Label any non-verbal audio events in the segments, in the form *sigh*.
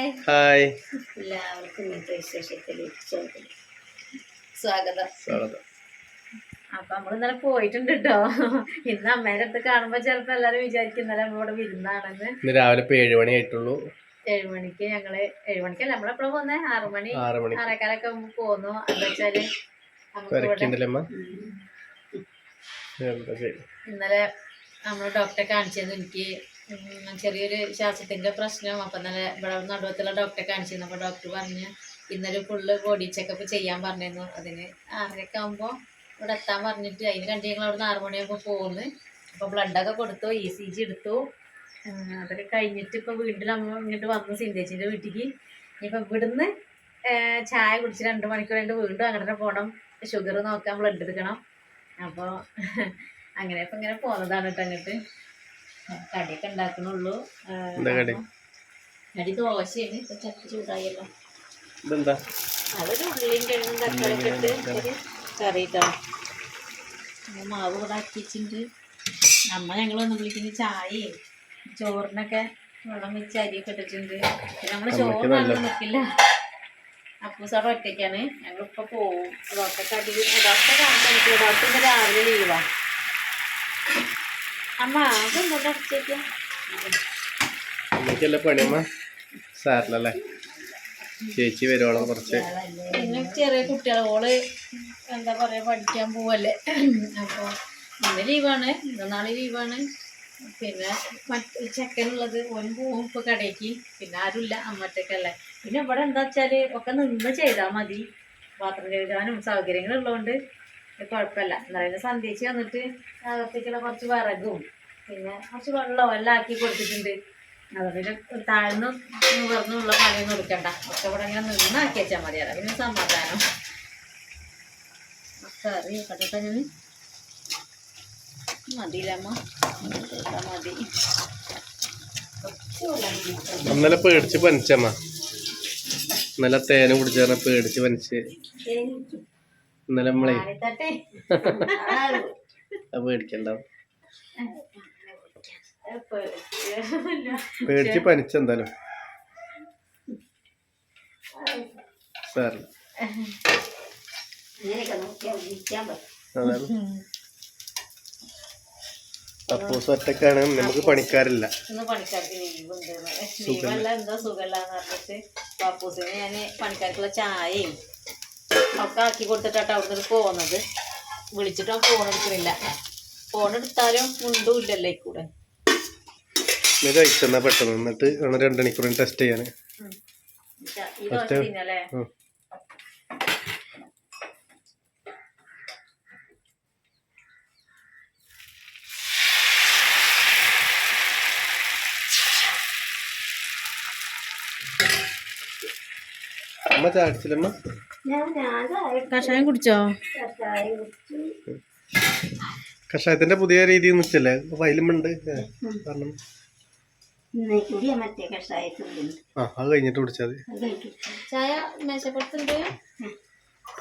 Hi hi എല്ലാവർക്കും ഇന്നത്തെ വിശേഷത്തിലേക്ക് സ്വാഗതം. സ്വാഗതം. സ്വാഗതം. അപ്പൊ നമ്മൾ ഇന്നലെ പോയിട്ടുണ്ട് കേട്ടോ ഇന്ന് അമ്മേന്റെ അടുത്ത് കാണുമ്പോ ചിലപ്പോ എല്ലാരും വിചാരിക്കും ഇന്നലെ നമ്മളിവിടെ വിരുന്നാണെന്ന്. ഇന്ന് രാവിലെ ഇപ്പൊ ഏഴ് മണി ആയിട്ടുള്ളൂ. ഏഴു മണിക്ക് ഞങ്ങൾ ഏഴു മണിക്കല്ല നമ്മളെപ്പോഴും പോന്നെ? ആറു മണി. ആറ് മണി ആറേക്കാലൊക്കെ ആകുമ്പോ പോന്നു? എന്താ വെച്ചാൽ ഇവിടെ ഇന്നലെ നമ്മൾ ഡോക്ടറെ കാണിച്ചിരുന്നു എനിക്ക് ചെറിയൊരു ശ്വാസത്തിന്റെ പ്രശ്നം. അപ്പൊ നല്ല ഇവിടെ നടുവത്തുള്ള ഡോക്ടറെ കാണിച്ചിരുന്നു. അപ്പൊ ഡോക്ടർ പറഞ്ഞ് ഇന്നലെ ഫുള്ള് ബോഡി ചെക്കപ്പ് ചെയ്യാൻ പറഞ്ഞിരുന്നു. അതിന് ആറരയൊക്കെ ആകുമ്പോൾ ഇവിടെ എത്താൻ പറഞ്ഞിട്ട് അതിന് കണ്ടു ഞങ്ങൾ അവിടെ ആറ് മണിയാകുമ്പോൾ പോകുന്നു അപ്പോൾ ബ്ലഡൊക്കെ കൊടുത്തു ഇ സി ജി എടുത്തു. അതൊക്കെ കഴിഞ്ഞിട്ട് ഇപ്പോൾ വീട്ടിൽ നമ്മൾ ഇങ്ങോട്ട് വന്നു സിന്തേച്ചിന്റെ വീട്ടിലേക്ക് ഇനിയിപ്പോൾ ഇവിടുന്ന് ചായ കുടിച്ച് രണ്ട് മണിക്കൂർ കഴിഞ്ഞ് വീണ്ടും അങ്ങനെ പോകണം ഷുഗർ നോക്കാൻ ബ്ലഡ് എടുക്കണം. അപ്പോൾ *laughs* അങ്ങനെ ഇപ്പം ഇങ്ങനെ പോകുന്നതാണ് കേട്ടോ അങ്ങോട്ട് കടിയൊക്കെ ഉണ്ടാക്കണുള്ളൂ. ദോശയാണ്. ഇപ്പം ചട്ടി ചൂടായല്ലോ. ഇതെന്താ? അതൊരു ഉള്ളിയും കിഴങ്ങും തക്കാളിയൊക്കെ ഇട്ട് ഒരു കറി മാവ് കൂടെ ആക്കിച്ചിട്ട് അമ്മ ഞങ്ങൾ വന്ന് വിളിക്കുന്ന ചായയും ചോറിനൊക്കെ വെള്ളം വെച്ച് അരിയൊക്കെ ഇട്ടിട്ടുണ്ട്. നമ്മൾ ചോറ് വെള്ളം വെക്കില്ല അപ്പൂസാറ് ഒറ്റയ്ക്കാണ്. ഞങ്ങളിപ്പോ പോവും. ഡോക്ടറെ കടി ഡോക്ടറെ കാണിച്ചു ഡോക്ടർ ഇന്ന് രാവിലെ ലീവാ. അമ്മ അതെന്താ അടിച്ചേക്കാം. അമ്മയ്ക്കല്ല പണിയമ്മ സാറിലല്ലേ ചേച്ചി വരുവോളം കുറച്ച്? പിന്നെ ചെറിയ കുട്ടികളെ ഓൾ എന്താ പറയാ പഠിക്കാൻ പോവല്ലേ. അപ്പോൾ ഇന്ന് ലീവാണ് നാളെ ലീവാണ്. പിന്നെ മറ്റ് ചെക്കനുള്ളത് ഓൻ പോവും ഇപ്പൊ കടയ്ക്ക് പിന്നെ ആരുമില്ല അമ്മറ്റക്കല്ലേ പിന്നെ ഇവിടെ എന്താ വെച്ചാൽ ഒക്കെ നിന്ന് ചെയ്താൽ മതി. പാത്രം കഴുകാനും സൗകര്യങ്ങളുള്ളതുകൊണ്ട് കുഴപ്പമില്ല. എന്നാലും സന്ധ്യച്ച് വന്നിട്ട് അകത്തേക്കുള്ള കുറച്ച് വിറകും പിന്നെ കുറച്ച് വെള്ളവും എല്ലാം ആക്കി കൊടുത്തിട്ടുണ്ട്. അതുകൊണ്ട് താഴ്ന്നു നിവർന്നുള്ള പണിയൊന്നും എടുക്കണ്ട. ഒക്കെ ഇവിടെ ഇങ്ങനെ നിന്നാക്കി വെച്ചാൽ മതി. അതാ പിന്നെ സമാധാനം. കറി കട്ടത്തന്നെ ഞാൻ മതിയില്ലമ്മ മതി. ഇന്നലെ പേടിച്ച് പനിച്ചമ്മ ഇന്നലെ തേന കുടിച്ചാൽ പേടിച്ച് പനിച്ച്. ഇന്നലെ നമ്മളെ മതി. ആയിത്തട്ടെ. അത് പേടിക്കണ്ട. പേടിച്ചില്ല. പേടിച്ച് പനിച്ച എന്തായാലും. സാറില്ല അതാണ്. അപ്പൂസ് ഒറ്റക്കാണ്. നമുക്ക് പണിക്കാരില്ല. ഇന്ന് പണിക്കാർക്ക് ഞാൻ പണിക്കാർക്കുള്ള ചായയും ഒക്കെ ആക്കി കൊടുത്തിട്ടാട്ടോ അവിടുന്ന് പോകുന്നത് വിളിച്ചിട്ട് ഫോൺ എടുക്കുന്നില്ല. ഫോൺ എടുത്താലും മുണ്ടും ഇല്ലല്ലോ കൂടെ കഴിച്ചെന്നാ പെട്ടെന്ന്. എന്നിട്ട് രണ്ട് മണിക്കൂറിന് ടെസ്റ്റ് ചെയ്യാൻ. ഉം. അമ്മ ചാടിച്ചില്ലമ്മ കഷായം കുടിച്ചോ? കഷായത്തിന്റെ പുതിയ രീതി വെച്ചല്ലേ ഫയലുമുണ്ട് കാരണം ആ അത് കഴിഞ്ഞിട്ട് കുടിച്ചാൽ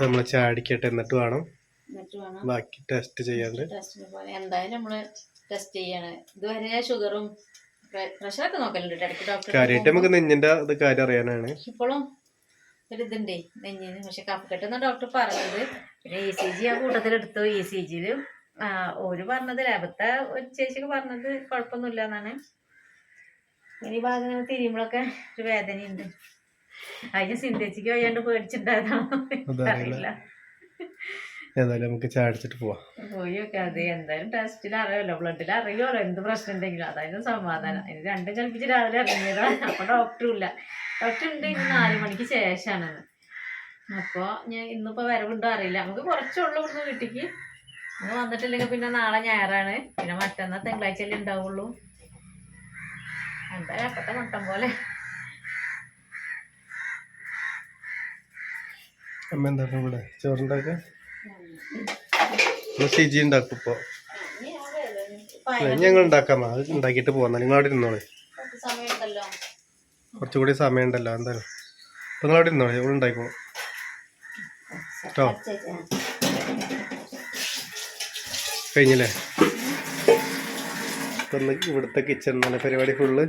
നമ്മളെ ചാടിക്കട്ടെ എന്നിട്ട് വേണം. ബാക്കി ടെസ്റ്റ് ചെയ്യാണ്ട്. എന്തായാലും നമ്മൾ ടെസ്റ്റ് ചെയ്യാണ്. ഇതുവരെ ഷുഗറും പ്രഷറൊക്കെ നോക്കലുണ്ട്. കാര്യമായിട്ട് നമുക്ക് നെഞ്ഞിന്റെ ഇത് കാര്യം അറിയാനാണ്. ഇപ്പോഴും ഒരു ഇതുണ്ടേ. നെഞ്ഞിന് പക്ഷെ കഫക്കെട്ടെന്ന് ഡോക്ടർ പറഞ്ഞത്. പിന്നെ ഇ സി ജി ആ കൂട്ടത്തിൽ എടുത്തു. ഇ സി ജിയിൽ ഒരു പറഞ്ഞത് ലാഭത്തെ ഒരു ചേച്ചിക്ക് പറഞ്ഞത് കുഴപ്പമൊന്നുമില്ല എന്നാണ് ഇനി ഈ ഭാഗം ഇങ്ങനെ തിരിയുമ്പോഴൊക്കെ ഒരു വേദനയുണ്ട്. അതിന് സിന്തേച്ചിക്ക് വയ്യാണ്ട് പേടിച്ചിട്ടുണ്ടായതാണോ. അറിയില്ല. ഏതായാലും നമുക്ക് ചാടിച്ചിട്ട് പോവാം. പോയി ഒക്കെ അത് എന്തായാലും ടെസ്റ്റിൽ അറിയാമല്ലോ ബ്ലഡിൽ അറിയുമല്ലോ എന്ത് പ്രശ്നം ഉണ്ടെങ്കിലും. അതായത് സമാധാനം. അതിന് രണ്ടും കൽപ്പിച്ച് രാവിലെ ഇറങ്ങിയതാണ്. അപ്പൊ ഡോക്ടറും ഇല്ല. ഡോക്ടർ ഉണ്ട് ഇന്ന് നാല് മണിക്ക് ശേഷമാണ് അപ്പോൾ ഞാൻ ഇന്നിപ്പോൾ വരവുണ്ടോ അറിയില്ല. നമുക്ക് കുറച്ചുള്ളൂ ഇവിടുന്ന് വീട്ടിക്ക്. ഇന്ന് വന്നിട്ടില്ലെങ്കിൽ പിന്നെ നാളെ ഞായറാണ്. പിന്നെ മറ്റന്നാൾ തിങ്കളാഴ്ചയല്ലേ ഉണ്ടാവുള്ളൂ. എന്തായാലും അപ്പത്തെ മട്ടം പോലെ. അമ്മ ഇവിടെ? ചോറുണ്ടാക്കുക ഉണ്ടാക്കും ഞങ്ങൾ ഉണ്ടാക്കാം. അത് ഉണ്ടാക്കിയിട്ട് പോവാം. നിങ്ങൾ അവിടെ ഇരുന്നോളെ. കുറച്ച് സമയമുണ്ടല്ലോ കുറച്ചുകൂടി സമയം ഉണ്ടല്ലോ എന്തായാലും. അപ്പൊ നിങ്ങൾ അവിടെ ഇന്നോ ഇവിടെ ഉണ്ടായിക്കോ? കേട്ടോ കഴിഞ്ഞില്ലേ? ഇപ്പം ഇവിടുത്തെ കിച്ചൺ നല്ല പരിപാടി ഫുള്ള്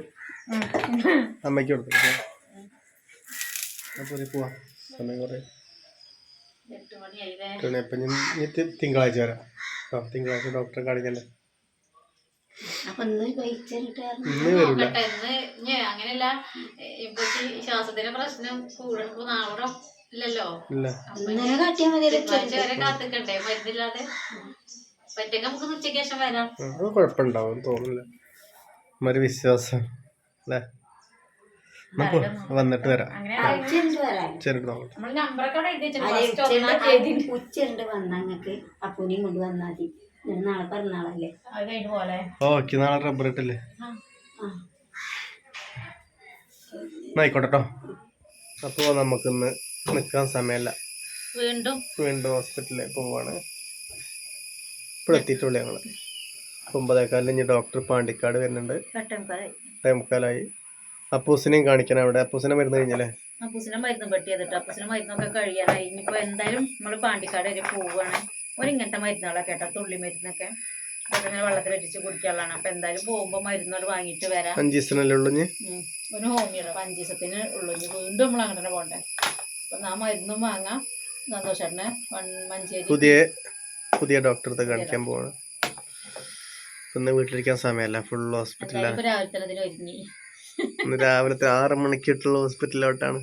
അമ്മയ്ക്ക് കൊടുത്തു. അപ്പോൾ പോവാ. സമയം കുറേ. എട്ട് മണിയായില്ലേ? അപ്പം ഞാൻ തിങ്കളാഴ്ച വരാം. ആ തിങ്കളാഴ്ച ഡോക്ടറെ കാണിക്കണ്ടേ? കഴിച്ചിട്ട് നോക്കട്ടെ ഇന്ന് ഞേ അങ്ങനെയല്ല ഇപ്പൊ ശ്വാസത്തിന്റെ പ്രശ്നം കൂടണപ്പോ നാളെ ഇല്ലല്ലോ. ഇല്ല. അപ്പൊ ഇന്നലെ കാട്ടിയാ മതി വരെ കാത്തിക്കണ്ടേ മരുന്നില്ലാതെ? പറ്റുമെങ്കിൽ നമുക്ക് ഉച്ചയ്ക്ക് ശേഷം വരാം. അത് കുഴപ്പമുണ്ടാവും തോന്നില്ല ഒരു വിശ്വാസം അല്ലേ? നമുക്ക് വന്നിട്ട് വരാം. ചെറുട്ട് നോക്കട്ടെ. ഉച്ചണ്ട് വന്നാ നിങ്ങക്ക് അപ്പൂനെയും കൊണ്ട് വന്നാ മതി. നാളെ പിറന്നാളല്ലേ? ഓക്കെ നാളെ റബ്ബർ ഇട്ടല്ലേ? ആ. എന്നാ ആയിക്കോട്ടെ അപ്പോ അപ്പോൾ നമുക്കിന്ന് നിൽക്കാൻ സമയമല്ല വീണ്ടും? വീണ്ടും ഹോസ്പിറ്റലിൽ പോവാണ്. ഇപ്പോൾ എത്തിയിട്ടുള്ളൂ ഞങ്ങൾ ഒമ്പതേക്കാലിൽ ഇനി ഡോക്ടർ പാണ്ടിക്കാട് വരുന്നുണ്ട്. ടൈമുക്കാലായി അപ്പൂസിനെയും കാണിക്കാൻ അവിടെ. അപ്പൂസിനെ മരുന്ന് കഴിഞ്ഞല്ലേ? അപ്പൂസിനെ മരുന്ന് പെട്ടി ചെയ്തിട്ട് അപ്പൂസിനെ മരുന്നൊക്കെ കഴിയാനായി ഇനിയിപ്പോ എന്തായാലും നമ്മൾ പാണ്ടിക്കാട് വരെ പോവുകയാണ് ഒരു ഇങ്ങനത്തെ മരുന്നുകളൊക്കെ കേട്ടോ. തുള്ളി മരുന്നൊക്കെ. അതൊക്കെ ഇങ്ങനെ വെള്ളത്തിലടിച്ച് കുടിക്കാനുള്ളതാണ്. അപ്പൊ എന്തായാലും പോകുമ്പോ മരുന്നുകൾ വാങ്ങിയിട്ട് വരാം. അഞ്ച് ദിവസത്തിനല്ലേ ഉള്ളൂ. ഒരു ഹോമിയുടെ അഞ്ച് ദിവസത്തിന് ഉള്ളു വീണ്ടും നമ്മൾ അങ്ങനെ തന്നെ പോകണ്ടേ. അപ്പൊ ആ മരുന്നും വാങ്ങാം. സന്തോഷേട്ടനെ മഞ്ചേരി. പുതിയ പുതിയ ഡോക്ടറെ കാണിക്കാൻ പോവാണ്. ഇന്ന് വീട്ടിലിരിക്കാൻ സമയമല്ല. ഫുൾ ഇപ്പൊ രാവിലെ തന്നെ അതിന് ഒരുങ്ങി. ഇന്ന് രാവിലത്തെ ആറ് മണിക്കിട്ടുള്ള ഹോസ്പിറ്റലിലോട്ടാണ്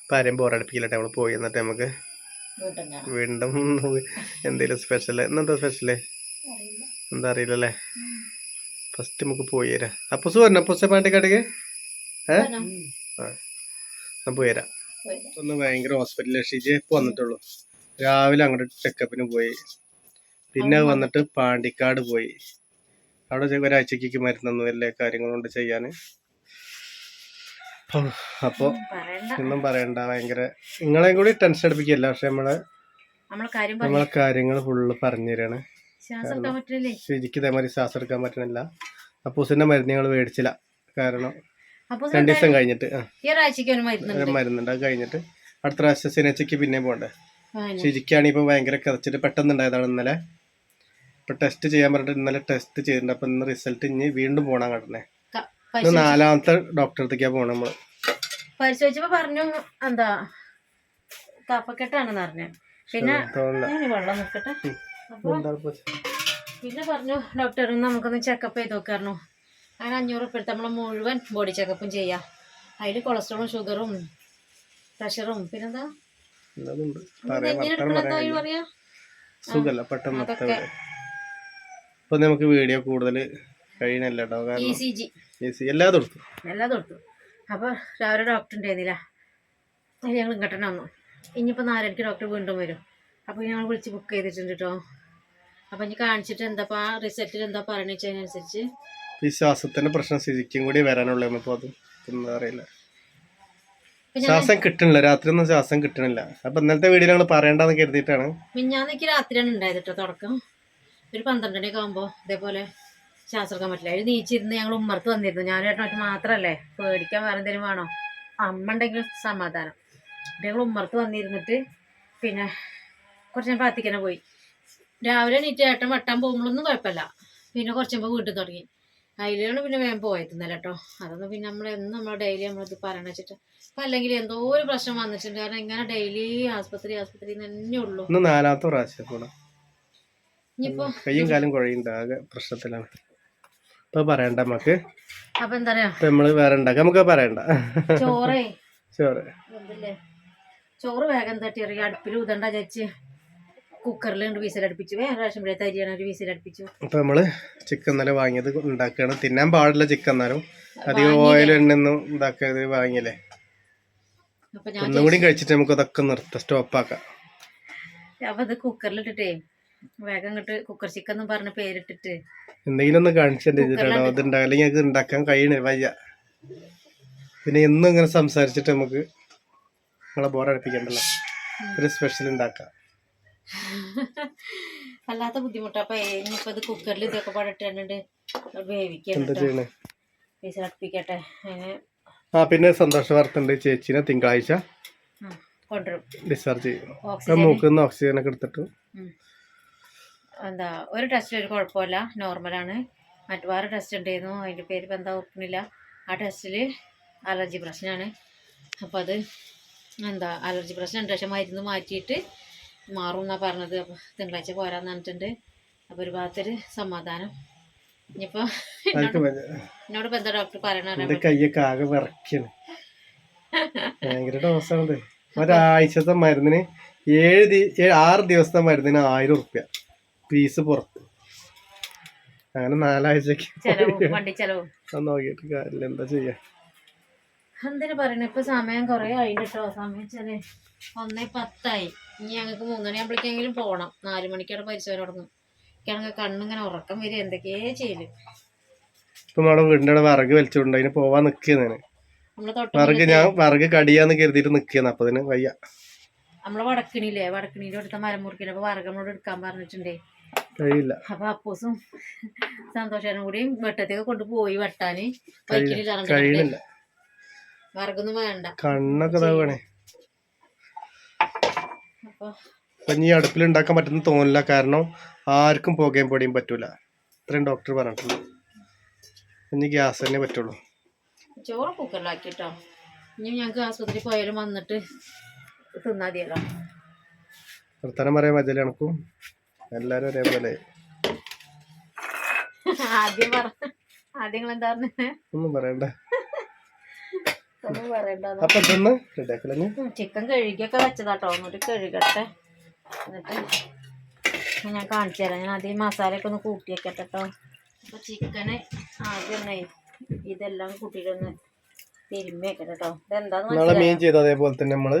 ഇപ്പം ആരെയും ബോറടിപ്പിക്കില്ലട്ടെ നമ്മൾ പോയി. എന്നിട്ട് നമുക്ക് വീണ്ടും എന്തെങ്കിലും സ്പെഷ്യൽ ഇന്നെന്താ സ്പെഷ്യൽ എന്താ അറിയില്ലല്ലേ? ഫസ്റ്റ് നമുക്ക് പോയി തരാം അപ്പൂസ് പറഞ്ഞു അപ്പൂസ പാണ്ടിക്കാട്ടേക്ക് ഏ? ആ. പോയി തരാം ഒന്ന് ഭയങ്കര ഹോസ്പിറ്റലിൽ ഷിജി വന്നിട്ടുള്ളൂ. രാവിലെ അങ്ങോട്ട് ചെക്കപ്പിന് പോയി. പിന്നെ വന്നിട്ട് പാണ്ടിക്കാട് പോയി. അവിടെ ഒരാഴ്ചക്ക് മരുന്നൊന്നും എല്ലാ കാര്യങ്ങളും കൊണ്ട് ചെയ്യാൻ അപ്പോൾ പറയണ്ട. ഒന്നും പറയണ്ട. ഭയങ്കര നിങ്ങളെ കൂടി ടെൻഷൻ അടുപ്പിക്കല്ല? പക്ഷെ നമ്മളെ നമ്മളെ കാര്യങ്ങൾ ഫുള്ള് പറഞ്ഞു തരാണ്. ശരിക്കും ഇതേമാതിരി ശ്വാസം എടുക്കാൻ പറ്റണില്ല. അപ്പൂസിന്റെ മരുന്ന് ഞങ്ങൾ മേടിച്ചില്ല. കാരണം രണ്ടു ദിവസം കഴിഞ്ഞിട്ട്. മരുന്നുണ്ട്. അത് കഴിഞ്ഞിട്ട് അടുത്ത പ്രാവശ്യം ശനിയാഴ്ചക്ക് പിന്നെ പോകണ്ടേ ശരിക്കാണ് ഇപ്പൊ ഭയങ്കര കിതച്ചിട്ട് പെട്ടെന്ന് ഉണ്ടായതാണ് ഇന്നലെ. ഇപ്പൊ ടെസ്റ്റ് ചെയ്യാൻ പറഞ്ഞിട്ട് ഇന്നലെ ടെസ്റ്റ് ചെയ്തിട്ടുണ്ട്. അപ്പൊ ഇന്ന് റിസൾട്ട് ഇനി വീണ്ടും പോകണം കടനെ ക- ഇന്ന് പരിശോധിച്ച് നാലാമത്തെ ഡോക്ടറെ പോണ നമ്മൾ. പരിശോധിച്ചപ്പോ പറഞ്ഞു എന്താ കഫക്കെട്ടാണെന്ന് പറഞ്ഞു. പിന്നെ വെള്ളം നോക്കട്ടെ പിന്നെ പറഞ്ഞു ഡോക്ടർ നമുക്കൊന്ന് ചെക്കപ്പ് ചെയ്ത് നോക്കായിരുന്നു. അങ്ങനെ അഞ്ഞൂറ് ഉപ്പ് എടുത്ത് നമ്മൾ മുഴുവൻ ബോഡി ചെക്കപ്പും ചെയ്യാം. അതിൽ കൊളസ്ട്രോളും ഷുഗറും പ്രഷറും പിന്നെന്താ? അതൊക്കെ. ഇപ്പൊ നമുക്ക് വീഡിയോ കൂടുതൽ കഴിയണല്ല കേട്ടോ ഇ കാരണം സി ജി എല്ലാതും എടുത്തു. എല്ലാം തൊട്ടു അപ്പോൾ രാവിലെ ഡോക്ടർ ഉണ്ടായിരുന്നില്ല. അതിന് ഞങ്ങൾ ഇങ്ങോട്ട് തന്നെ വന്നു. ഇനിയിപ്പോൾ നാലരയ്ക്ക് ഡോക്ടർ വീണ്ടും വരും. അപ്പോൾ ഞങ്ങൾ വിളിച്ച് ബുക്ക് ചെയ്തിട്ടുണ്ട് കേട്ടോ അപ്പോൾ ഇനി കാണിച്ചിട്ട് എന്താ ആ റിസൾട്ടിൽ എന്താ പറയണെന്ന് വെച്ചതിനനുസരിച്ച് ഈ പ്രശ്നം സ്ഥിതിക്കും കൂടി വരാനുള്ള നമ്മളിപ്പോ അത് എന്താ അറിയില്ല. ശ്വാസം കിട്ടണില്ല. രാത്രി ഒന്നും ശ്വാസം കിട്ടണില്ല. അപ്പൊ ഇന്നലത്തെ വീഡിയോ ഞങ്ങൾ പറയണ്ടെന്ന് കരുതിയിട്ടാണ്. മിഞ്ഞാന്നേക്ക് രാത്രിയാണ് ഉണ്ടായത് കേട്ടോ തുടക്കം. ഒരു പന്ത്രണ്ട് മണിയൊക്കെ ആകുമ്പോൾ ഇതേപോലെ ശ്വാസം എടുക്കാൻ പറ്റില്ല. അതിൽ നീച്ചിരുന്ന് ഞങ്ങൾ ഉമ്മർത്ത് വന്നിരുന്നു. ഞാനും ഏട്ടനൊക്കെ മാത്രമല്ലേ പേടിക്കാൻ വേറെ എന്തെങ്കിലും വേണോ? അമ്മ ഉണ്ടെങ്കിലും സമാധാനം. ഞങ്ങൾ ഉമ്മർത്ത് വന്നിരുന്നിട്ട് പിന്നെ കുറച്ച് ഞാൻ പാത്തിക്കനെ പോയി. രാവിലെ എണീറ്റ് ഏട്ടൻ വെട്ടാൻ പോകുമ്പോഴൊന്നും കുഴപ്പമില്ല. പിന്നെ കുറച്ച് മുമ്പ് വീട്ടിൽ തുടങ്ങി. അതിലാണ് പിന്നെ വേഗം പോയത് ഇന്നലെ കേട്ടോ. അതൊന്നും പിന്നെ നമ്മൾ എന്നും നമ്മൾ ഡെയിലി നമ്മളിത് പറയണ വെച്ചിട്ട്. അപ്പം അല്ലെങ്കിൽ എന്തോ ഒരു പ്രശ്നം വന്നിട്ടുണ്ട്. കാരണം ഇങ്ങനെ ഡെയിലി ആസ്പത്രി ആസ്പത്രി തന്നെ ഉള്ളൂ. നാലാമത്തെ പ്രാവശ്യം ഇനിയിപ്പോ കയ്യും കാലും കുഴയുണ്ട് ആകെ പ്രശ്നത്തിലാണ്. ഇപ്പൊ പറയണ്ട നമുക്ക് അപ്പൊ എന്താ പറയാ? ഇപ്പൊ നമ്മൾ വേറെ ഉണ്ടാക്കാം. നമുക്ക് പറയണ്ട. ചോറേ. ചോറ്. ചോറ് വേഗം തട്ടി ഇറങ്ങി അടുപ്പിൽ ഉതണ്ട ചേച്ചി കുക്കറിൽ രണ്ട് വിസിലടുപ്പിച്ചു. വേറെ റേഷൻ പിഴത്തെ തരിയാണ് ഒരു വിസിലടുപ്പിച്ചു. അപ്പൊ നമ്മൾ ചിക്കൻ നല്ല വാങ്ങിയത് ഉണ്ടാക്കുകയാണ്. തിന്നാൻ പാടില്ല ചിക്കൻ എന്നാലും അധികം ഓയിൽ എണ്ണൊന്നും ഇതാക്കരുത് വാങ്ങിയല്ലേ? ഒന്നുകൂടി കഴിച്ചിട്ട് നമുക്ക് അതൊക്കെ നിർത്താം സ്റ്റോപ്പാക്കാം അപ്പൊ ഇത് കുക്കറിലിട്ടിട്ടേ വേഗം ഇങ്ങോട്ട് കുക്കർ ചിക്കൻ എന്ന് പറഞ്ഞ പേരിട്ടിട്ട് എന്തെങ്കിലും ഒന്ന് കാണിച്ചിട്ടുണ്ടോ അത് ഉണ്ടാകില്ലെങ്കിൽ ഞങ്ങൾക്ക് ഉണ്ടാക്കാൻ കഴിയണേ വയ്യ. പിന്നെ എന്നും ഇങ്ങനെ സംസാരിച്ചിട്ട് നമുക്ക് നമ്മളെ ബോറടിപ്പിക്കണ്ടല്ലോ ഒരു സ്പെഷ്യൽ ഉണ്ടാക്കാം *laughs* വല്ലാത്ത ബുദ്ധിമുട്ടാ. അപ്പൊ ഇനിയിപ്പോ ഇത് കുക്കറിൽ ഇതൊക്കെ പാടിട്ടുണ്ട് വേവിക്കട്ടെ വിസിലടുപ്പിക്കട്ടെ ആ പിന്നെ സന്തോഷ വാർത്തണ്ട് ചേച്ചിനെ തിങ്കളാഴ്ച ഡിസ്ചാർജ് ചെയ്യും. മൂക്കുന്ന ഓക്സിജൻ ഒക്കെ എടുത്തിട്ട്. എന്താ ഒരു ടെസ്റ്റ് ഒരു കുഴപ്പമില്ല. നോർമലാണ് മറ്റു വേറെ ടെസ്റ്റ് ഉണ്ടായിരുന്നു അതിന്റെ പേര് ഇപ്പം എന്താ ഓർക്കുന്നില്ല. ആ ടെസ്റ്റിൽ അലർജി പ്രശ്നമാണ് അപ്പോൾ അത് എന്താ അലർജി പ്രശ്നം രണ്ട് പക്ഷെ മരുന്ന് മാറ്റിയിട്ട് മാറും എന്നാണ് പറഞ്ഞത്. അപ്പോൾ തിങ്കളാഴ്ച പോരാന്ന് പറഞ്ഞിട്ടുണ്ട്. അപ്പോൾ ഒരു ഭാഗത്തൊരു സമാധാനം. ഇനിയിപ്പോൾ എന്നോട് ഇപ്പം എന്താ ഡോക്ടർ പറയണ എന്റെ കയ്യൊക്കെ ആകെ വിറക്കാണ് ഭയങ്കര ഡോസാണത് ഒരാഴ്ചത്തെ മരുന്നിന് ഏഴ് ആറ് ദിവസത്തെ മരുന്നിന് ആയിരം ഉറുപ്യ ഫീസ് പുറത്ത്. അങ്ങനെ നാലാഴ്ചക്ക് നോക്കിയിട്ട് കാര്യമില്ല എന്താ ചെയ്യാ? എന്തിനു പറയണ? ഇപ്പൊ സമയം കൊറേ ആയി കേട്ടോ സമയം വെച്ചാൽ ഒന്നേ പത്തായി. ഇനി ഞങ്ങൾക്ക് മൂന്നണിയാകുമ്പോഴേക്കെങ്കിലും പോണം. പോകണം നാല് മണിക്കാണ് പരിശോധന തുടങ്ങും. എനിക്കാണെങ്കിൽ കണ്ണിങ്ങനെ ഉറക്കം വരും. എന്തൊക്കെയേ ചെയ്യൽ. ഇപ്പൊ നമ്മുടെ വീടിന്റെ അവിടെ വിറക് വലിച്ചുകൊണ്ട് അതിന് പോവാൻ നിക്കുന്നേ വറക് ഞാൻ വിറക് കടിയാന്ന് കരുതിയിട്ട് നിക്കുന്നു അപ്പൊ അതിന് വയ്യ. നമ്മളെ വടക്കിണിയില്ലേ വടക്കണിയുടെ അടുത്ത മരം മുറിക്കില്ല അപ്പൊ വറകമ്മോട് എടുക്കാൻ പറഞ്ഞിട്ടുണ്ടേ. കഴിയില്ല. അപ്പൊ അപ്പൂസും സന്തോഷനും കൂടി വെട്ടത്തേക്ക് കൊണ്ടുപോയി വെട്ടാന്. കഴിയണില്ല വറകൊന്നും വേണ്ട. കണ്ണൊക്കെ ഇതാവണേ അപ്പൊ അടുപ്പിൽ ഉണ്ടാക്കാൻ പറ്റുന്ന തോന്നില്ല കാരണം ആർക്കും പുകയും പൊടിയും പറ്റൂല. ഇത്രയും ഡോക്ടർ പറഞ്ഞിട്ടുണ്ട്. ഇനി ഗ്യാസ് തന്നെ പറ്റുള്ളൂ. ചോറ് കുക്കറിലാക്കിട്ടോ ഇനി ഞങ്ങൾക്ക് ആസ്പത്രി പോയാലും വന്നിട്ട് തിന്നാ മതിയല്ലോ വർത്തമാനം പറയാൻ മജല എനക്കും. എല്ലാരും ഒരേപോലെ. ആദ്യം പറ. ആദ്യം എന്താ പറഞ്ഞേ? ഒന്നും പറയണ്ട. ഒന്നും പറയണ്ട. അപ്പൊ ഇതൊന്ന് ചിക്കൻ കഴുകിയൊക്കെ വെച്ചതാട്ടോ. ഒന്നുകൂടി കഴുകട്ടെ. എന്നിട്ട് ഞാൻ കാണിച്ചു തരാം. ഞാൻ ആദ്യം മസാലയൊക്കെ ഒന്ന് കൂട്ടി വെക്കട്ടെ കേട്ടോ അപ്പൊ ചിക്കന് ആദ്യം ഇതെല്ലാം കൂട്ടിയിട്ടൊന്ന് കേട്ടോ ഇതെന്താന്ന് നാളെ മീൻ ചെയ്ത അതേപോലെ തന്നെ നമ്മൾ?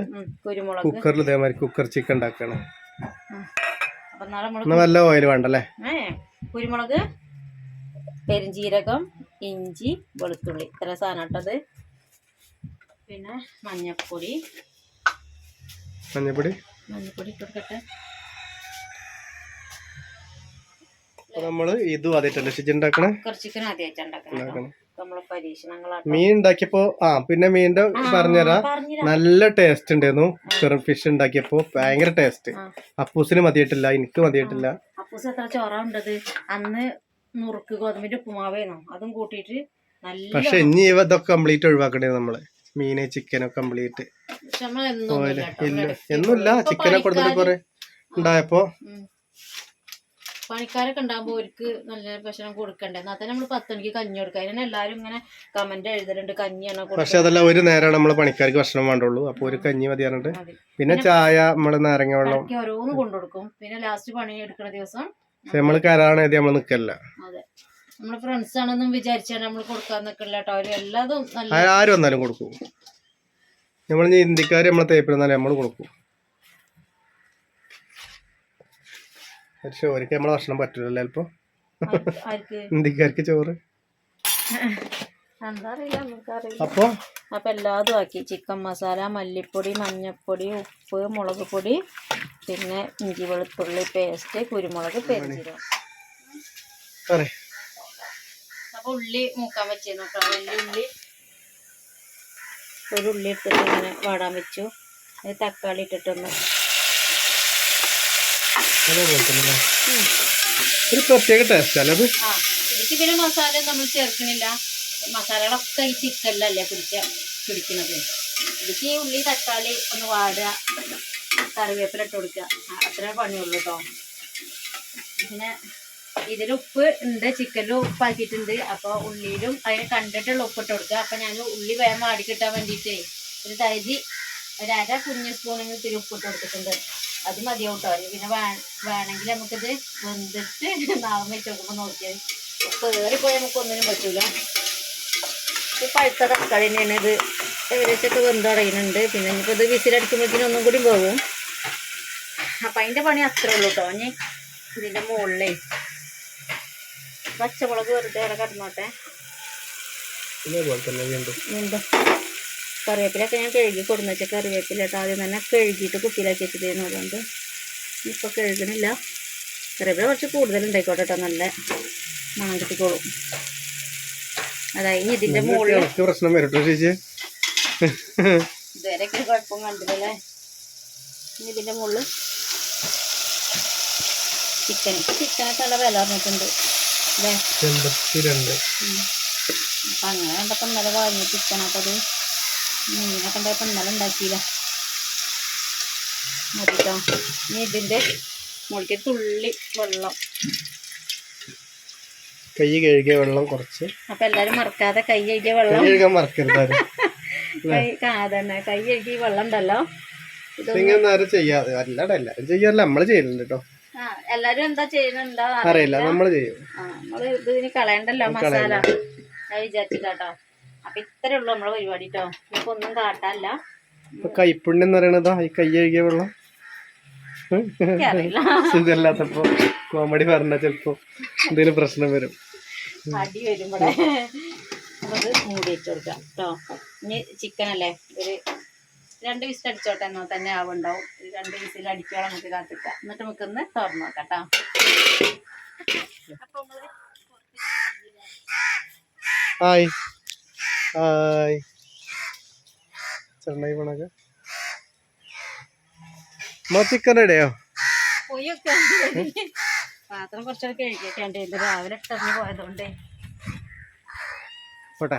കുരുമുളക്. കുക്കറിൽ ഇതേമാതിരി കുക്കർ ചിക്കൻ ഉണ്ടാക്കണം. അപ്പൊ നാളെ വല്ല ഓയിൽ വേണ്ടല്ലേ? കുരുമുളക് പെരുംജീരകം ഇഞ്ചി വെളുത്തുള്ളി. ഇത്ര സാധനം ഇട്ടത് പിന്നെ മഞ്ഞപ്പൊടി. മഞ്ഞപ്പൊടി? മഞ്ഞപ്പൊടി ഇട്ടെടുക്കട്ടെ നമ്മൾ ഇതും ആദ്യമായിട്ടല്ലേ ചിക്കൻ ഉണ്ടാക്കണേ? കുറച്ച് ചിക്കൻ ആദ്യമായിട്ട് ഉണ്ടാക്കണം. നമ്മളെ പരീക്ഷണങ്ങളാണ് മീൻ ഉണ്ടാക്കിയപ്പോ ആ പിന്നെ മീനിന്റെ പറഞ്ഞുതരാ നല്ല ടേസ്റ്റ് ഉണ്ടായിരുന്നു. ചെറു ഫിഷ് ഉണ്ടാക്കിയപ്പോ ഭയങ്കര ടേസ്റ്റ് അപ്പൂസിന് മതിയായിട്ടില്ല എനിക്ക് മതിയായിട്ടില്ല. അപ്പൂസ് എത്ര ചോറ ഉണ്ടത്? അന്ന് നുറുക്ക് ഗോതമ്പിന്റെ ഉപ്പുമാവേനോ? അതും കൂട്ടിയിട്ട് നല്ല പക്ഷെ ഇനി ഇതൊക്കെ കംപ്ലീറ്റ് ഒഴിവാക്കണേ നമ്മൾ? മീന് ചിക്കനൊക്കെ കംപ്ലീറ്റ് എന്നുമില്ല. ചിക്കനൊക്കെ കൊടുത്തിട്ട് കൊറേ ഉണ്ടായപ്പോ പണിക്കാരൊക്കെ ഉണ്ടാകുമ്പോൾ അവർക്ക് നല്ല ഭക്ഷണം കൊടുക്കണ്ടേ? എന്നാൽ തന്നെ നമ്മൾ പത്ത് മണിക്ക് കഞ്ഞി കൊടുക്കുക അതിനെ എല്ലാവരും ഇങ്ങനെ കമന്റ് എഴുതലുണ്ട്. കഞ്ഞിയാണോ പക്ഷെ അതല്ല ഒരു നേരമാണ് നമ്മൾ പണിക്കാർക്ക് ഭക്ഷണം വേണ്ടുള്ളൂ. അപ്പോൾ ഒരു കഞ്ഞി മതി പറഞ്ഞിട്ട്. പിന്നെ ചായ നമ്മൾ നാരങ്ങ വെള്ളം. ഓരോന്ന് കൊണ്ടുകൊടുക്കും. പിന്നെ ലാസ്റ്റ് പണി എടുക്കുന്ന ദിവസം നമ്മൾ കരാണ് എഴുതി നമ്മൾ നിക്കല്ല അതെ. നമ്മളെ ഫ്രണ്ട്സ് ആണെന്നും വിചാരിച്ചാൽ നമ്മൾ കൊടുക്കാൻ നിൽക്കില്ല കേട്ടോ അവർ എല്ലാതും ആരും ആര് വന്നാലും കൊടുക്കും. നമ്മൾ ഇന്ത്യക്കാർ നമ്മളെ തേപ്പിലെന്നാലും നമ്മൾ കൊടുക്കും. ഒരിക്കൽ നമ്മളെ ഭക്ഷണം പറ്റില്ലല്ലോ ചിലപ്പോ. ഇന്ത്യക്കാർക്ക് ചോറ്. എന്താ അറിയില്ല നമുക്കറിയില്ല. അപ്പൊ? അപ്പം എല്ലാതും ആക്കി. ചിക്കൻ മസാല മല്ലിപ്പൊടി മഞ്ഞപ്പൊടി ഉപ്പ് മുളക് പൊടി പിന്നെ ഇഞ്ചി വെളുത്തുള്ളി പേസ്റ്റ് കുരുമുളക് പെരിഞ്ചീരകം. ഉള്ളി മൂക്കാൻ വെച്ചിരുന്നു കേട്ടോ. വലിയ ഉള്ളി. ഒരു ഉള്ളി എടുത്തിട്ട് ഇങ്ങനെ വാടാൻ വെച്ചു. തക്കാളി ഇട്ടിട്ടൊന്ന് അതേപോലെ തന്നെ? ഒരു പ്രത്യേക ടേസ്റ്റ് അല്ലേ അത്? ഇതിക്ക് പിന്നെ മസാല നമ്മൾ ചേർക്കണില്ല. മസാലകളൊക്കെ ഈ ചിക്കനിലല്ലേ പിടിച്ച പിടിക്കുന്നത് ഇതിക്ക് ഉള്ളി തക്കാളി ഒന്ന് വാടുക. കറിവേപ്പില ഇട്ട് കൊടുക്കുക. അത്രേ പണിയുള്ളൂ കേട്ടോ പിന്നെ ഇതിൽ ഉപ്പ് ഉണ്ട്. ചിക്കനിൽ ഉപ്പാക്കിയിട്ടുണ്ട്. അപ്പോൾ ഉള്ളിയിലും അതിന് കണ്ടിട്ടുള്ള ഉപ്പ് ഇട്ട് കൊടുക്കുക. അപ്പം ഞാൻ ഉള്ളി വേഗം വാടി കിട്ടാൻ വേണ്ടിയിട്ടേ ഒരു തരി ഒരു അര കുഞ്ഞ് സ്പൂണെങ്കിൽ ഉപ്പ് ഇട്ട് കൊടുത്തിട്ടുണ്ട്. അത് മതിയാവും കേട്ടോ ഇനി പിന്നെ വേണമെങ്കിൽ നമുക്കിത് വെന്തിട്ട് നാളെ വെച്ച് നോക്കുമ്പോൾ നോക്കിയാൽ ഉപ്പ് ഏറിപ്പോയാൽ നമുക്ക് ഒന്നിനും പറ്റൂല. പഴുത്ത തക്കാളി തന്നെയാണ് ഇത് ഏകദേശമൊക്കെ വെന്ത് അടയുന്നുണ്ട് പിന്നെ ഇനിയിപ്പോൾ ഇത് വിസിലടിക്കുമ്പോഴത്തേനും ഒന്നും കൂടി പോകും അപ്പം അതിന്റെ പണി അത്രേ ഉള്ളൂ കേട്ടോ ഇനി ഇതിന്റെ മുകളിലേ പച്ചമുളക് വെറുതെ അവിടെ കിടന്നോട്ടെ. ഇതേപോലെ തന്നെ വീണ്ടും. എന്താ കറിവേപ്പിലൊക്കെ ഞാൻ കഴുകി കൊടുന്ന് വെച്ച കറിവേപ്പില കേട്ടോ ആദ്യം തന്നെ കഴുകിയിട്ട് കുപ്പിയിലാക്കി വെച്ചിരുന്നു അതുകൊണ്ട് ഇപ്പോൾ കഴുകണില്ല. കറിവേപ്പില കുറച്ച് കൂടുതൽ ഉണ്ടായിക്കോട്ടെ കേട്ടോ നല്ല മണം കിട്ടിക്കോളും അതായത് ഇനി ഇതിന്റെ മുകളിൽ പ്രശ്നം വരട്ടോ ചേച്ചി. ഇതുവരെയൊക്കെ കുഴപ്പം കണ്ടില്ലല്ലേ? ഇനി ഇതിന്റെ മുകളിൽ ചിക്കൻ ചിക്കനൊക്കെ നല്ല വില പറഞ്ഞിട്ടുണ്ട് അല്ലേ? അപ്പം അങ്ങനെ കണ്ടപ്പോൾ ഇന്നലെ വാങ്ങി ചിക്കനൊക്കെ അത് മീനൊക്കെ ഉണ്ടായപ്പോൾ ഇന്നലെ ഉണ്ടാക്കിയില്ല മതിട്ടോ. ഇനി ഇതിന്റെ മുകളിലേക്ക് തുള്ളി വെള്ളം. കൈ കഴുകിയ വെള്ളം കുറച്ച്. അപ്പൊ എല്ലാരും മറക്കാതെ കൈ കഴുകിയ വെള്ളം. കഴുകാൻ മറക്കരുത് ആരും. *laughs* കൈ കഴുകിയ വെള്ളം ഉണ്ടല്ലോ. ചെയ്യാതെ അല്ലാടെ എല്ലാരും ചെയ്യാറില്ല. നമ്മൾ ചെയ്യലുണ്ട് കേട്ടോ. ആ എല്ലാരും എന്താ ചെയ്യുന്നുണ്ടോ അറിയില്ല. നമ്മൾ ചെയ്യും. നമ്മൾ ഇത് കളയണ്ടല്ലോ മസാല. ഞാൻ വിചാരിച്ചിട്ടോ അപ്പൊ ഇത്രേ ഉള്ളൂ നമ്മളെ പരിപാടി കേട്ടോ ഇപ്പൊ ഒന്നും കാട്ടാല്ല കൈപ്പുണ്യം എന്ന് പറയണതാ ഈ കൈ കഴുകിയ വെള്ളം. സുഖമില്ലാത്തപ്പോ കോമഡി പറഞ്ഞ ചെലപ്പോ എന്തെങ്കിലും പ്രശ്നം വരും. അടി വരും ഇവിടെ. മൂടി വെച്ച് കൊടുക്കാം കേട്ടോ ഇനി ചിക്കൻ അല്ലേ? ഒരു രണ്ട് വിസിൽ അടിച്ചോട്ടെ എന്നാൽ തന്നെ ആവുണ്ടാവും. രണ്ട് വിസിൽ അടിച്ചോളം നമുക്ക് കാത്തിക്കാം. എന്നിട്ട് നമുക്കൊന്ന് തുറന്നു നോക്കാം കേട്ടോ ഹായ്. ഹായ്. ചെണ്ണൈ പണക്ക് മോ ചിക്കൻ റെഡിയോ പൊയ്യൊക്കെ പാത്രം കുറച്ചൊക്കെ രാവിലെ ഇട്ടറിഞ്ഞ് പോയതുകൊണ്ടേ. പോട്ടെ.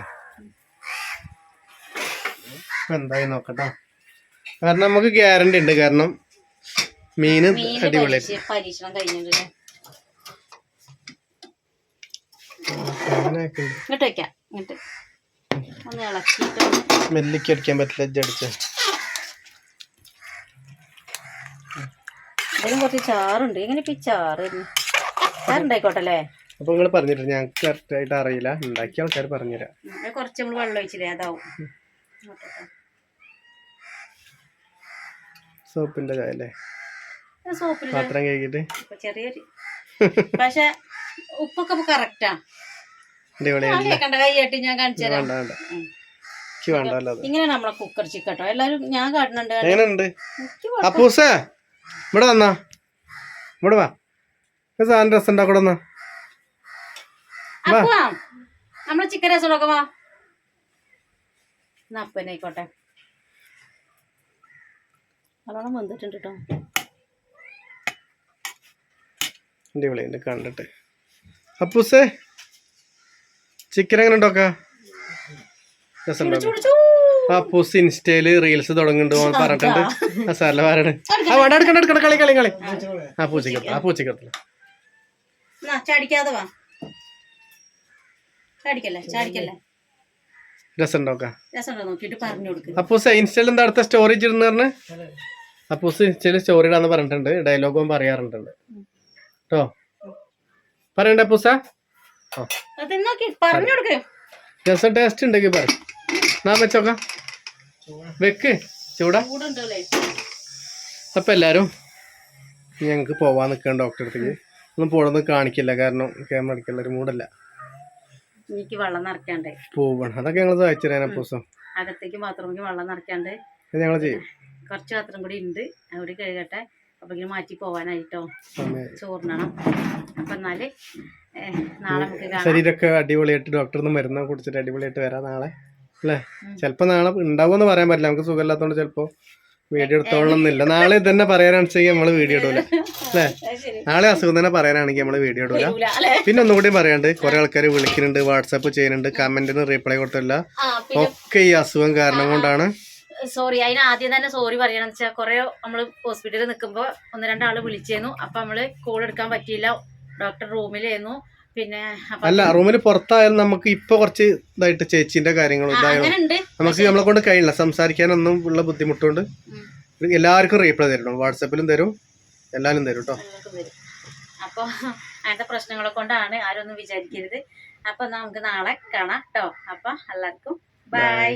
ഇപ്പൊ എന്തായി നോക്കട്ടോ. കാരണം നമുക്ക് ഗ്യാരണ്ടി ഉണ്ട്. കാരണം മീന് അടിപൊളി പരീക്ഷ പരീക്ഷണം കഴിഞ്ഞിട്ടുണ്ട് ഇങ്ങോട്ട് വെക്കാം. ഇങ്ങോട്ട്. ഒന്ന് ഇളക്കിട്ട് ഒന്ന് മെല്ലിക്ക് അടിക്കാൻ പറ്റില്ല അടിച്ച്. ഇതിലും കുറച്ച് ചാറുണ്ട്. എങ്ങനെ ഇപ്പൊ ഈ ചാറുണ്ട് ചാറുണ്ടായിക്കോട്ടെ അല്ലേ അപ്പൊ നിങ്ങൾ പറഞ്ഞിട്ട് ഞങ്ങൾക്ക് കറക്റ്റ് ആയിട്ട് അറിയില്ല. ഉണ്ടാക്കിയ ആൾക്കാർ പറഞ്ഞുതരാം. കുറച്ച് നമ്മൾ വെള്ളം ഒഴിച്ചില്ലേ അതാവും. സോപ്പിന്റെ ചായ അല്ലേ? പാത്രം കഴുകിയിട്ട്. ഇപ്പൊ ചെറിയൊരു പക്ഷെ ഉപ്പൊക്കെ കറക്റ്റാ കൈയായിട്ട് ഞാൻ കാണിച്ചു തരാം. ഇങ്ങനെ നമ്മളെ കുക്കർ ചിക്കട്ടോ എല്ലാരും ഞാൻ കാണുന്നുണ്ട് എങ്ങനെയുണ്ട്? എനിക്ക് അപ്പൂസേ ഇവിടെ വന്നാ. ഇവിടെ വാ. ഒരു സാധനം രസം ഉണ്ടാക്കൂടെ വന്നാ നമ്മളെ ചിക്കൻ രസം വാ. എന്നാ അപ്പനായിക്കോട്ടെ നല്ലോണം വന്നിട്ടുണ്ട് കേട്ടോ കണ്ടിട്ട്. അപ്പൂസേ ചിക്കൻ എങ്ങനെ ഉണ്ടാക്കാ രസം ആ പൂസ് ഇൻസ്റ്റയിൽ റീൽസ് തുടങ്ങുന്നുണ്ട് പറഞ്ഞിട്ടുണ്ട്. ആ സാറിലെ പാരാണ് ആ വട എടുക്കണ്ട എടുക്കണ്ട. കളി കളി കളി. ആ പൂച്ചയ്ക്ക് ആ പൂച്ചയ്ക്ക് അപ്പൂസ് ഇൻസ്റ്റയിൽ എന്താ അടുത്ത സ്റ്റോറി ഇടുന്ന പറഞ്ഞ്? അപ്പൂസ് ഇൻസ്റ്റയിൽ സ്റ്റോറി ഇടാന്ന് പറഞ്ഞിട്ടുണ്ട്. ഡയലോഗും പറയാറുണ്ട്. കേട്ടോ പറയണ്ടേ അപ്പൂസ രസം ടേസ്റ്റ് ഉണ്ടെങ്കിൽ പറ. നാ വെച്ചോക്കാം. വെക്ക് ചൂടാ. അപ്പം എല്ലാവരും ഞങ്ങൾക്ക് പോവാൻ നിൽക്കാൻ ഡോക്ടറെ അടുത്തേക്ക്. ഒന്നും പോണെന്ന് കാണിക്കില്ല കാരണം ക്യാമറ അടിക്കുള്ള ഒരു മൂടല്ല എനിക്ക് വെള്ളം നിറയ്ക്കാണ്ട്. പോവണം. അതൊക്കെ ഞങ്ങൾ സഹായിച്ചു തരാൻ അപ്പൂസം അകത്തേക്ക് ബാത്റൂമിലേക്ക് വെള്ളം നിറയ്ക്കാണ്ട്. ഞങ്ങൾ ചെയ്യും. കുറച്ച് പാത്രം കൂടി ഉണ്ട് അവിടെ കഴുകട്ടെ. അപ്പൊ മാറ്റി പോവാനായിട്ടോ. ചോറിനണം. അപ്പൊ എന്നാൽ ശരീരമൊക്കെ അടിപൊളിയായിട്ട് ഡോക്ടറിന്ന് മരുന്ന് കുടിച്ചിട്ട് അടിപൊളിയായിട്ട് വരാം നാളെ അല്ലേ? ചിലപ്പോ നാളെ ഉണ്ടാവുമെന്ന് പറയാൻ പറ്റില്ല നമുക്ക് സുഖമില്ലാത്തോണ്ട് ചിലപ്പോ വീഡിയോ എടുത്തോളണമെന്നില്ല നാളെ തന്നെ പറയാനാണ് ചെയ്യാൻ നമ്മൾ വീഡിയോ ഇടൂല *laughs* അല്ലേ? നാളെ അസുഖം തന്നെ പറയാനാണെങ്കിൽ നമ്മൾ വീഡിയോ ഇടൂല. പിന്നെ ഒന്നുകൂടി പറയാണ്ട് കുറെ ആൾക്കാർ വിളിക്കുന്നുണ്ട് വാട്സാപ്പ് ചെയ്യുന്നുണ്ട് കമന്റിന് റീപ്ലൈ കൊടുത്തില്ല. ഒക്കെ ഈ അസുഖം കാരണം കൊണ്ടാണ്. സോറി അതിന് ആദ്യം തന്നെ സോറി പറയണെന്ന് വെച്ചാൽ കുറെ നമ്മൾ ഹോസ്പിറ്റലിൽ നിൽക്കുമ്പോൾ ഒന്ന് രണ്ടാൾ വിളിച്ചേന്നു. അപ്പൊ നമ്മൾ കോൾ എടുക്കാൻ പറ്റിയില്ല. ഡോക്ടർ റൂമിലായിരുന്നു. പിന്നെ അല്ല റൂമിൽ പുറത്തായാലും നമുക്ക് ഇപ്പൊ കുറച്ച് ഇതായിട്ട് ചേച്ചിന്റെ ഉണ്ട് നമുക്ക് നമ്മളെ കൊണ്ട് കഴിയില്ല. സംസാരിക്കാനൊന്നും ഉള്ള ബുദ്ധിമുട്ടുണ്ട്. എല്ലാവർക്കും റീപ്ലൈ തരണം വാട്സാപ്പിലും തരും. എല്ലാവരും തരും കേട്ടോ അപ്പൊ അങ്ങനത്തെ പ്രശ്നങ്ങളെ കൊണ്ടാണ് ആരും ഒന്നും വിചാരിക്കരുത്. അപ്പൊ നമുക്ക് നാളെ കാണാം കേട്ടോ അപ്പൊ എല്ലാവർക്കും ബൈ.